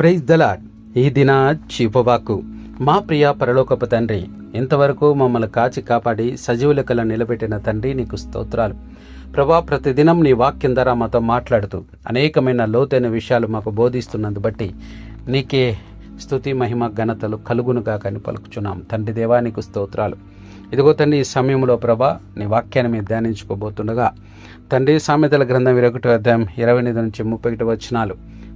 Praise the Lord ఈ దిన చివవాకు మా ప్రియ పరలోకపు తండ్రి ఇంతవరకు మమ్మల్ని కాచి కాపాడి సజీవులకల నిలబెట్టిన తండ్రి నీకు స్తోత్రాలు. ప్రభా ప్రతిదినం నీ వాక్యం ద్వారా మాతో మాట్లాడుతూ అనేకమైన లోతైన విషయాలు మాకు బోధిస్తున్నందు బట్టి నీకే స్థుతి మహిమ ఘనతలు కలుగునుగా కానీ పలుకుచున్నాం. తండ్రి దేవా నీకు స్తోత్రాలు. ఇదిగో తండ్రి ఈ సమయంలో ప్రభా నీ వాక్యాన్ని మీద ధ్యానించుకోబోతుండగా తండ్రి సామెతల గ్రంథం ఇరవై అధ్యాయం ఇరవై ఎనిమిది నుంచి ముప్పై ఒకటి వచనాలు.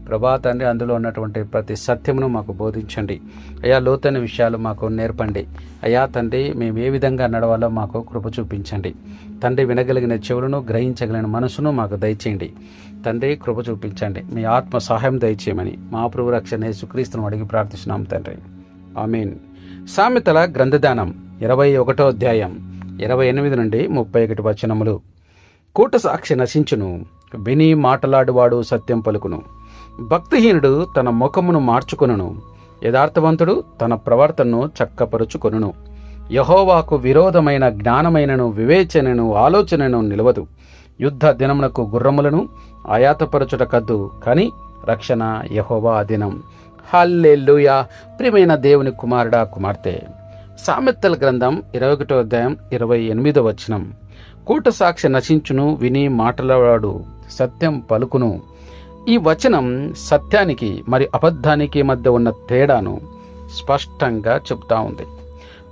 ప్రభా తండ్రి అందులో ఉన్నటువంటి ప్రతి సత్యమును మాకు బోధించండి. అయా లోతైన విషయాలు మాకు నేర్పండి. అయా తండ్రి మేము ఏ విధంగా నడవాలో మాకు కృప చూపించండి. తండ్రి వినగలిగిన చెవులను గ్రహించగలిగిన మనసును మాకు దయచేయండి. తండ్రి కృప చూపించండి. మీ ఆత్మ సహాయం దయచేయమని మా ప్రభు రక్షణ సుక్రీస్తును అడిగి ప్రార్థిస్తున్నాం తండ్రి. ఆమెన్. సామెతల గ్రంథదానం ఇరవై ఒకటో అధ్యాయం ఇరవై ఎనిమిది నుండి ముప్పై ఒకటి వచనములు. కూట సాక్షి నశించును. విని మాటలాడువాడు సత్యం పలుకును. భక్తిహీనుడు తన ముఖమును మార్చుకొనును యథార్థవంతుడు తన ప్రవర్తనను చక్కపరుచుకొనును. యహోవాకు విరోధమైన జ్ఞానమైనను వివేచనను ఆలోచనను నిలవదు. యుద్ధ దినమునకు గుర్రములను ఆయాతపరచుట కద్దు కాని రక్షణ యహోవా దినం. హల్లెల్లుయా ప్రియమైన దేవుని కుమారుడా కుమార్తె! సామెత్తల గ్రంథం ఇరవై ఒకటో అధ్యాయం ఇరవై ఎనిమిదో వచనం. కూట సాక్షి నశించును విని మాటలవాడు సత్యం పలుకును. ఈ వచనం సత్యానికి మరి అబద్ధానికి మధ్య ఉన్న తేడాను స్పష్టంగా చెప్తా ఉంది.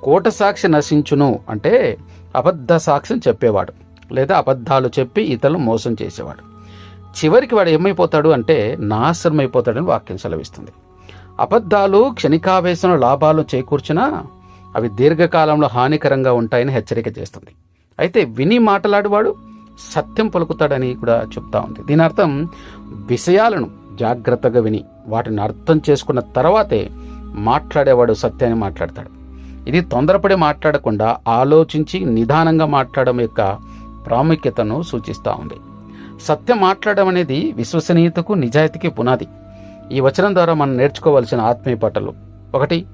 కోట సాక్షి నశించును అంటే అబద్ధ సాక్ష్యం చెప్పేవాడు లేదా అబద్ధాలు చెప్పి ఇతరులు మోసం చేసేవాడు. చివరికి వాడు ఏమైపోతాడు అంటే నాశనం అయిపోతాడని వాక్యం సెలవిస్తుంది. అబద్ధాలు క్షణికావేశంలో లాభాలు చేకూర్చినా అవి దీర్ఘకాలంలో హానికరంగా ఉంటాయని హెచ్చరిక చేస్తుంది. అయితే విని మాట్లాడేవాడు సత్యం పలుకుతాడని కూడా చెప్తా ఉంది. దీని అర్థం విషయాలను జాగ్రత్తగా విని వాటిని అర్థం చేసుకున్న తర్వాతే మాట్లాడేవాడు సత్యాన్ని మాట్లాడతాడు. ఇది తొందరపడి మాట్లాడకుండా ఆలోచించి నిదానంగా మాట్లాడడం యొక్క ప్రాముఖ్యతను సూచిస్తూ ఉంది. సత్యం మాట్లాడడం అనేది విశ్వసనీయతకు నిజాయితీకి పునాది. ఈ వచనం ద్వారా మనం నేర్చుకోవలసిన ఆత్మీయ పాటలు ఒకటి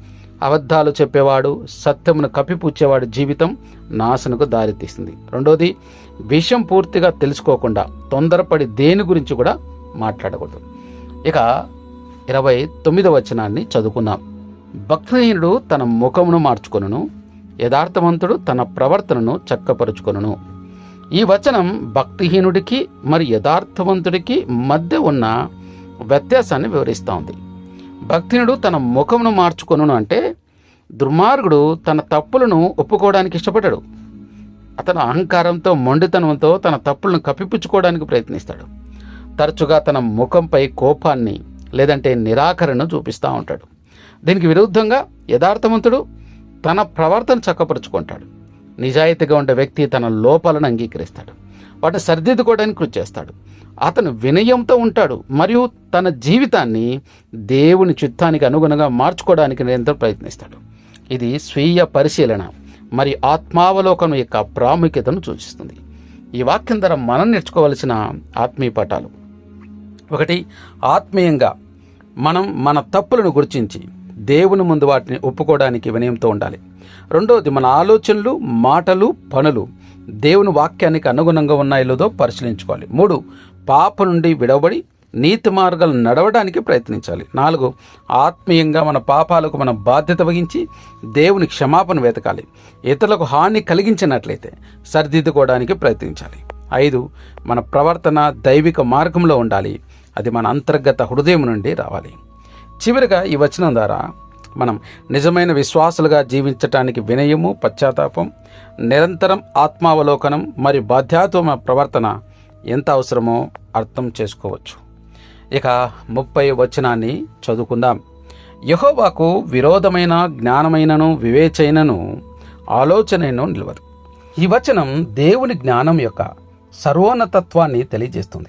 అబద్ధాలు చెప్పేవాడు సత్యమును కప్పిపుచ్చేవాడు జీవితం నాశనకు దారితీస్తుంది రెండోది విషయం పూర్తిగా తెలుసుకోకుండా తొందరపడి దేని గురించి కూడా మాట్లాడకూడదు. ఇక ఇరవై తొమ్మిదవ వచనాన్ని చదువుకున్నాం భక్తిహీనుడు తన ముఖమును మార్చుకొనును యథార్థవంతుడు తన ప్రవర్తనను చక్కపరుచుకొనును. ఈ వచనం భక్తిహీనుడికి మరి యథార్థవంతుడికి మధ్య ఉన్న వ్యత్యాసాన్ని వివరిస్తూ ఉంది. భక్తినుడు తన ముఖమును మార్చుకొనును అంటే దుర్మార్గుడు తన తప్పులను ఒప్పుకోవడానికి ఇష్టపడ్డాడు. అతను అహంకారంతో మొండితనంతో తన తప్పులను కప్పిపుచ్చుకోవడానికి ప్రయత్నిస్తాడు. తరచుగా తన ముఖంపై కోపాన్ని లేదంటే నిరాకరణను చూపిస్తూ ఉంటాడు. దీనికి విరుద్ధంగా యథార్థవంతుడు తన ప్రవర్తన చక్కపరుచుకుంటాడు. నిజాయితీగా ఉండే వ్యక్తి తన లోపాలను అంగీకరిస్తాడు. వాటిని సరిదిద్దుకోవడానికి కృషి చేస్తాడు. అతను వినయంతో ఉంటాడు మరియు తన జీవితాన్ని దేవుని చిత్తానికి అనుగుణంగా మార్చుకోవడానికి నిరంతరం ప్రయత్నిస్తాడు. ఇది స్వీయ పరిశీలన మరి ఆత్మావలోకనం యొక్క ప్రాముఖ్యతను సూచిస్తుంది. ఈ వాక్యం ద్వారా మనం నేర్చుకోవలసిన ఆత్మీయ పాఠాలు. ఒకటి ఆత్మీయంగా మనం మన తప్పులను గుర్తించి దేవుని ముందు వాటిని ఒప్పుకోవడానికి వినయంతో ఉండాలి. రెండవది మన ఆలోచనలు మాటలు పనులు దేవుని వాక్యానికి అనుగుణంగా ఉన్నాయో లేదో పరిశీలించుకోవాలి. మూడు పాప నుండి విడవబడి నీతి మార్గాలు నడవడానికి ప్రయత్నించాలి. నాలుగు ఆత్మీయంగా మన పాపాలకు మనం బాధ్యత వహించి దేవుని క్షమాపణ వెతకాలి. ఇతరులకు హాని కలిగించినట్లయితే సరిదిద్దుకోవడానికి ప్రయత్నించాలి. ఐదు మన ప్రవర్తన దైవిక మార్గంలో ఉండాలి. అది మన అంతర్గత హృదయం నుండి రావాలి. చివరిగా ఈ వచనం ద్వారా మనం నిజమైన విశ్వాసులుగా జీవించటానికి వినయము పశ్చాత్తాపం నిరంతరం ఆత్మావలోకనం మరియు బాధ్యాత్మ ప్రవర్తన ఎంత అవసరమో అర్థం చేసుకోవచ్చు. ఇక ముప్పై వచనాన్ని చదువుకుందాం. యహోవాకు విరోధమైన జ్ఞానమైనను వివేచైనను ఆలోచనను నిలవదు ఈ వచనం దేవుని జ్ఞానం యొక్క సర్వోన్నతత్వాన్ని తెలియజేస్తుంది.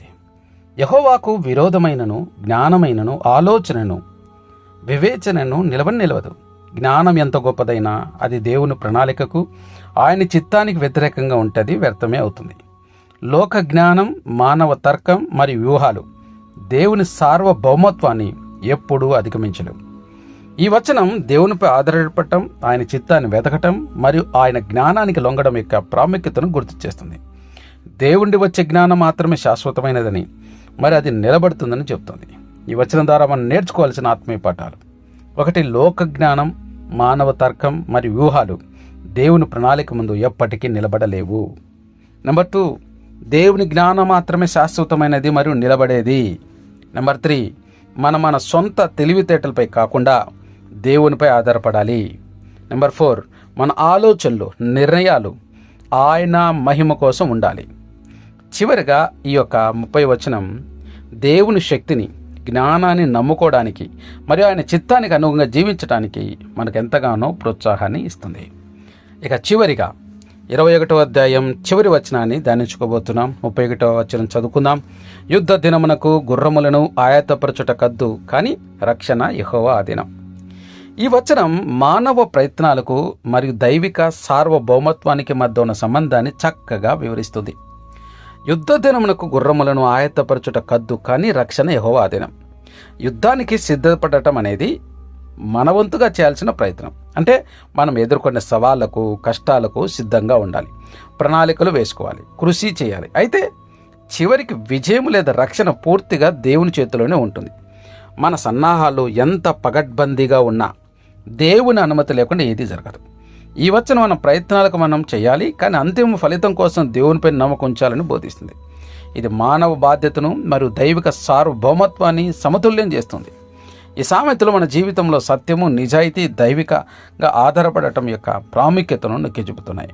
యహోవాకు విరోధమైనను జ్ఞానమైనను ఆలోచనను వివేచనను నిలవని నిలవదు. జ్ఞానం ఎంత గొప్పదైనా అది దేవుని ప్రణాళికకు ఆయన చిత్తానికి వ్యతిరేకంగా ఉంటుంది వ్యర్థమే అవుతుంది. లోక జ్ఞానం మానవ తర్కం మరియు వ్యూహాలు. దేవుని సార్వభౌమత్వాన్ని ఎప్పుడూ అధిగమించలేం. ఈ వచనం దేవునిపై ఆధారపడటం ఆయన చిత్తాన్ని వెతకటం మరియు ఆయన జ్ఞానానికి లొంగడం యొక్క ప్రాముఖ్యతను గుర్తు చేస్తుంది. దేవుండి వచ్చే జ్ఞానం మాత్రమే శాశ్వతమైనదని మరి అది నిలబడుతుందని చెబుతుంది. ఈ వచనం ద్వారా మనం నేర్చుకోవాల్సిన ఆత్మీయ పాఠాలు. ఒకటి లోక జ్ఞానం మానవ తర్కం మరియు వ్యూహాలు దేవుని ప్రణాళిక ముందు ఎప్పటికీ నిలబడలేవు. నెంబర్ టూ దేవుని జ్ఞానం మాత్రమే శాశ్వతమైనది మరియు నిలబడేది నెంబర్ త్రీ మన మన సొంత తెలివితేటలపై కాకుండా దేవునిపై ఆధారపడాలి. నెంబర్ ఫోర్ మన ఆలోచనలు నిర్ణయాలు ఆయన మహిమ కోసం ఉండాలి. చివరిగా ఈ యొక్క ముప్పై వచనం దేవుని శక్తిని జ్ఞానాన్ని నమ్ముకోవడానికి మరియు ఆయన చిత్తానికి అనుగుణంగా జీవించడానికి మనకు ఎంతగానో ప్రోత్సాహాన్ని ఇస్తుంది. ఇక చివరిగా ఇరవై ఒకటో అధ్యాయం చివరి వచనాన్ని ధ్యానించుకోబోతున్నాం. ముప్పై ఒకటో వచనం చదువుకుందాం. యుద్ధ దినమునకు గుర్రములను ఆయత్తపరచుట కద్దు కానీ రక్షణ యెహోవా ఆధీనం ఈ వచనం మానవ ప్రయత్నాలకు మరియు దైవిక సార్వభౌమత్వానికి మధ్య ఉన్న సంబంధాన్ని చక్కగా వివరిస్తుంది. యుద్ధ దినమునకు గుర్రములను ఆయత్తపరచుట కద్దు కానీ రక్షణ యెహోవా ఆధీనం యుద్ధానికి సిద్ధపడటం అనేది మనవంతుగా చేయాల్సిన ప్రయత్నం. అంటే మనం ఎదుర్కొనే సవాళ్ళకు కష్టాలకు సిద్ధంగా ఉండాలి. ప్రణాళికలు వేసుకోవాలి. కృషి చేయాలి. అయితే చివరికి విజయం లేదా రక్షణ పూర్తిగా దేవుని చేతిలోనే ఉంటుంది. మన సన్నాహాలు ఎంత పగడ్బందీగా ఉన్నా దేవుని అనుమతి లేకుండా ఏది జరగదు. ఈ వచ్చిన మన ప్రయత్నాలకు మనం చేయాలి. కానీ అంతిమ ఫలితం కోసం దేవునిపై నమ్మకం ఉంచాలని బోధిస్తుంది. ఇది మానవ బాధ్యతను మరియు దైవిక సార్వభౌమత్వాన్ని సమతుల్యం చేస్తుంది. ఈ సామెతలు మన జీవితంలో సత్యము నిజాయితీ దైవికంగా ఆధారపడటం యొక్క ప్రాముఖ్యతను నొక్కి చెబుతున్నాయి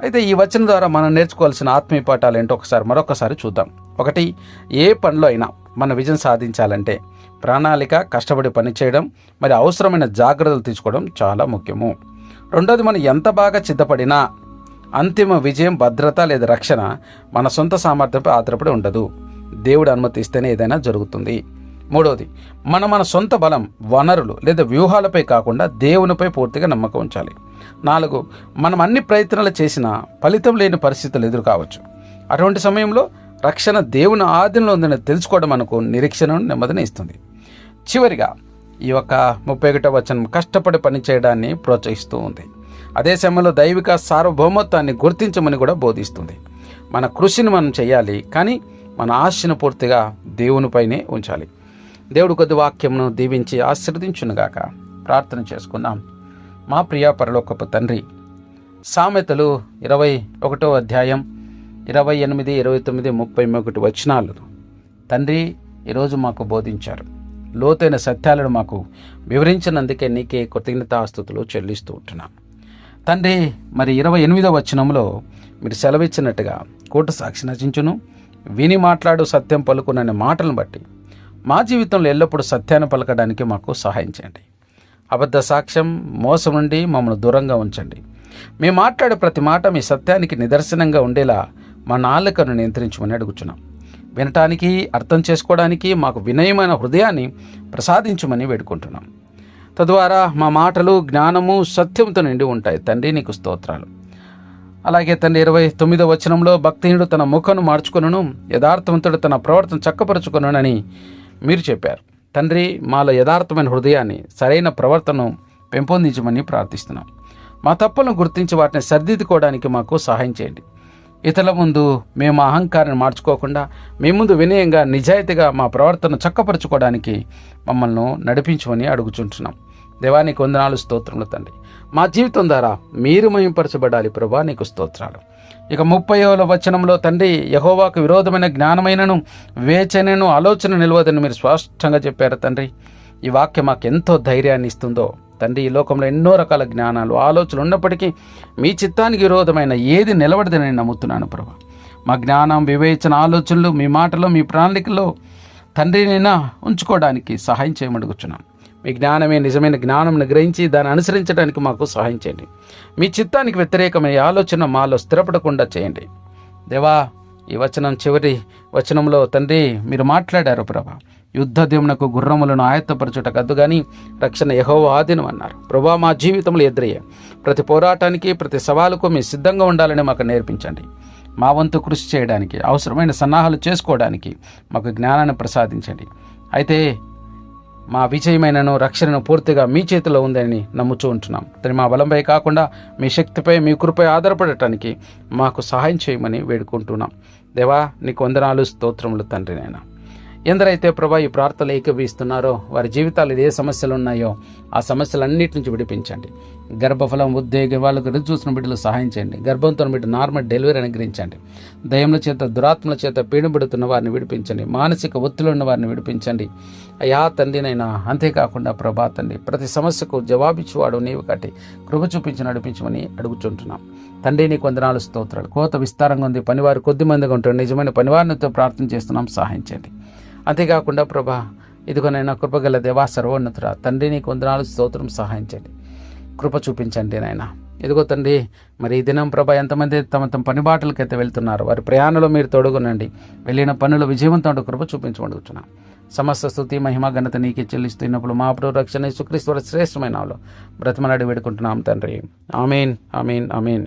అయితే ఈ వచనం ద్వారా మనం నేర్చుకోవాల్సిన ఆత్మీయ పాఠాలు ఏంటో ఒకసారి మరొకసారి చూద్దాం. ఒకటి ఏ పనిలో అయినా మన విజయం సాధించాలంటే ప్రణాళిక కష్టపడి పనిచేయడం మరి అవసరమైన జాగ్రత్తలు తీసుకోవడం చాలా ముఖ్యము. రెండోది మనం ఎంత బాగా సిద్ధపడినా అంతిమ విజయం భద్రత లేదా రక్షణ మన సొంత సామర్థ్యంపై ఆధారపడి ఉండదు. దేవుడు అనుమతిస్తేనే ఏదైనా జరుగుతుంది. మూడవది మన మన సొంత బలం వనరులు లేదా వ్యూహాలపై కాకుండా దేవునిపై పూర్తిగా నమ్మకం ఉంచాలి. నాలుగు మనం అన్ని ప్రయత్నాలు చేసినా ఫలితం లేని పరిస్థితులు ఎదురు కావచ్చు. అటువంటి సమయంలో రక్షణ దేవుని ఆధీనంలో ఉందని తెలుసుకోవడం మనకు నిరీక్షణను నెమ్మదిని ఇస్తుంది. చివరిగా ఈ యొక్క ముప్పై ఒకటో వచనం కష్టపడి పనిచేయడాన్ని ప్రోత్సహిస్తూ ఉంది. అదే సమయంలో దైవిక సార్వభౌమత్వాన్ని గుర్తించమని కూడా బోధిస్తుంది. మన కృషిని మనం చేయాలి కానీ మన ఆశను పూర్తిగా దేవునిపైనే ఉంచాలి. దేవుడు కొద్ది వాక్యమును దీవించి ఆశీర్వదించునుగాక. ప్రార్థన చేసుకుందాం. మా ప్రియ పరలోకపు తండ్రి సామెతలు ఇరవై ఒకటో అధ్యాయం ఇరవై ఎనిమిది ఇరవై తొమ్మిది ముప్పై ఒకటి వచనాలు. తండ్రి ఈరోజు మాకు బోధించారు. లోతైన సత్యాలను మాకు వివరించినందుకే నీకే కృతజ్ఞతాస్తుతులు చెల్లిస్తూ ఉంటున్నాం. తండ్రి మరి ఇరవై ఎనిమిదో వచనంలో మీరు సెలవిచ్చినట్టుగా కూట సాక్షి నచించును విని మాట్లాడు సత్యం పలుకుననే మాటలను బట్టి మా జీవితంలో ఎల్లప్పుడూ సత్యాన్ని పలకడానికి మాకు సహాయం చేయండి. అబద్ధ సాక్ష్యం మోసం నుండి మమ్మల్ని దూరంగా ఉంచండి. మేము మాట్లాడే ప్రతి మాట మీ సత్యానికి నిదర్శనంగా ఉండేలా మా నాలుకను నియంత్రించమని అడుగుచున్నాం. వినటానికి అర్థం చేసుకోవడానికి మాకు వినయమైన హృదయాన్ని ప్రసాదించమని వేడుకుంటున్నాం. తద్వారా మా మాటలు జ్ఞానము సత్యంతో నిండి ఉంటాయి. తండ్రి నీకు స్తోత్రాలు. అలాగే తండ్రి ఇరవై తొమ్మిదో వచనంలో భక్తిహీనుడు తన ముఖను మార్చుకొనును యథార్థవంతుడు తన ప్రవర్తన చక్కపరచుకొనునని మీరు చెప్పారు. తండ్రి మాలో యథార్థమైన హృదయాన్ని సరైన ప్రవర్తనను పెంపొందించమని ప్రార్థిస్తున్నాం. మా తప్పులను గుర్తించి వాటిని సరిదిద్దుకోవడానికి మాకు సహాయం చేయండి. ఇతరుల ముందు మేము అహంకారాన్ని మార్చుకోకుండా మీ ముందు వినయంగా నిజాయితీగా మా ప్రవర్తన చక్కపరచుకోవడానికి మమ్మల్ని నడిపించమని అడుగుచుంటున్నాం. దేవానికి వందనాలు స్తోత్రములు తండ్రి. మా జీవితం ద్వారా మీరు మయంపరచబడాలి ప్రభా నీకు స్తోత్రాలు. ఇక ముప్పైవ వచనంలో తండ్రి యహోవాకు విరోధమైన జ్ఞానమైనను వివేచనను ఆలోచన నిలవదని మీరు స్పష్టంగా చెప్పారు తండ్రి. ఈ వాక్యం మాకు ఎంతో ధైర్యాన్ని ఇస్తుందో. తండ్రి ఈ లోకంలో ఎన్నో రకాల జ్ఞానాలు ఆలోచనలు ఉన్నప్పటికీ మీ చిత్తానికి విరోధమైన ఏది నిలబడదని నేను నమ్ముతున్నాను ప్రభా. మా జ్ఞానం వివేచన ఆలోచనలు మీ మాటలు మీ ప్రణాళికలో తండ్రినైనా ఉంచుకోవడానికి సహాయం చేయమడుగుచున్నాను మీ జ్ఞానమే నిజమైన జ్ఞానంను గ్రహించి దాన్ని అనుసరించడానికి మాకు సహాయం చేయండి. మీ చిత్తానికి వ్యతిరేకమైన ఆలోచన మాలో స్థిరపడకుండా చేయండి. దేవా ఈ వచనం చివరి వచనంలో తండ్రి మీరు మాట్లాడారు ప్రభా. యుద్ధ దేవునకు గుర్రములను ఆయత్తపరచుట కద్దు కానీ రక్షణ యహో ఆధీనం అన్నారు. ప్రభా మా జీవితంలో ఎదురయ్యే ప్రతి పోరాటానికి ప్రతి సవాలుకు మీ సిద్ధంగా ఉండాలని మాకు నేర్పించండి. మా వంతు కృషి చేయడానికి అవసరమైన సన్నాహాలు చేసుకోవడానికి మాకు జ్ఞానాన్ని ప్రసాదించండి. అయితే మా విజయమైనను రక్షణను పూర్తిగా మీ చేతిలో ఉందని నమ్ముచూ ఉంటున్నాం. తని మా బలంపై కాకుండా మీ శక్తిపై మీ కృపై ఆధారపడటానికి మాకు సహాయం చేయమని వేడుకుంటున్నాం. దేవా నీకు వందనాలు స్తోత్రములు తండ్రి నాయన. ఎందరైతే ప్రభా ఈ ప్రార్థనలు ఏకీభవిస్తున్నారో వారి జీవితాలు ఏ సమస్యలు ఉన్నాయో ఆ సమస్యలన్నిటి నుంచి విడిపించండి. గర్భఫలం ఉద్యోగ వాళ్ళకు రుచి చూసిన బిడ్డలు సహాయం చేయండి. గర్భంతో బిడ్డ నార్మల్ డెలివరీ అనుగ్రహించండి. దయముల చేత దురాత్మల చేత పీడబడుతున్న వారిని విడిపించండి. మానసిక ఒత్తిడి ఉన్న వారిని విడిపించండి. అయా తండ్రినైనా అంతేకాకుండా ప్రభా తండ్రి ప్రతి సమస్యకు జవాబిచ్చువాడు నీవు కట్టి కృప చూపించి నడిపించమని అడుగుచుంటున్నాం. తండ్రి నీకు వందనాలు స్తోత్రాలు. కోత విస్తారంగా ఉంది. పనివారు కొద్ది మందిగా ఉంటారు. నిజమైన పనివారినితో ప్రార్థన చేస్తున్నాం. సహాయం చేయండి. అంతేకాకుండా ప్రభా ఇదిగో నేను కృపగల దేవా సర్వోన్నతురా తండ్రి నీకు వందనాలు స్తోత్రం సహాయించండి కృప చూపించండి నాయన. ఇదిగో తండ్రి మరి ఈ దినం ప్రభ ఎంతమంది తమ తమ పని బాటలకైతే వెళ్తున్నారు వారి ప్రయాణంలో మీరు తొడుగునండి. వెళ్ళిన పనులు విజయవంతం కృప చూపించబడుతున్నాం సమస్త స్థుతి మహిమ ఘనత నీకే చెల్లిస్తున్నప్పుడు మా ప్రభు రక్షణ సుక్రీశ్వర శ్రేష్టమైన వాళ్ళు బ్రతమలాడి వేడుకుంటున్నాం తండ్రి. Amen amen amen.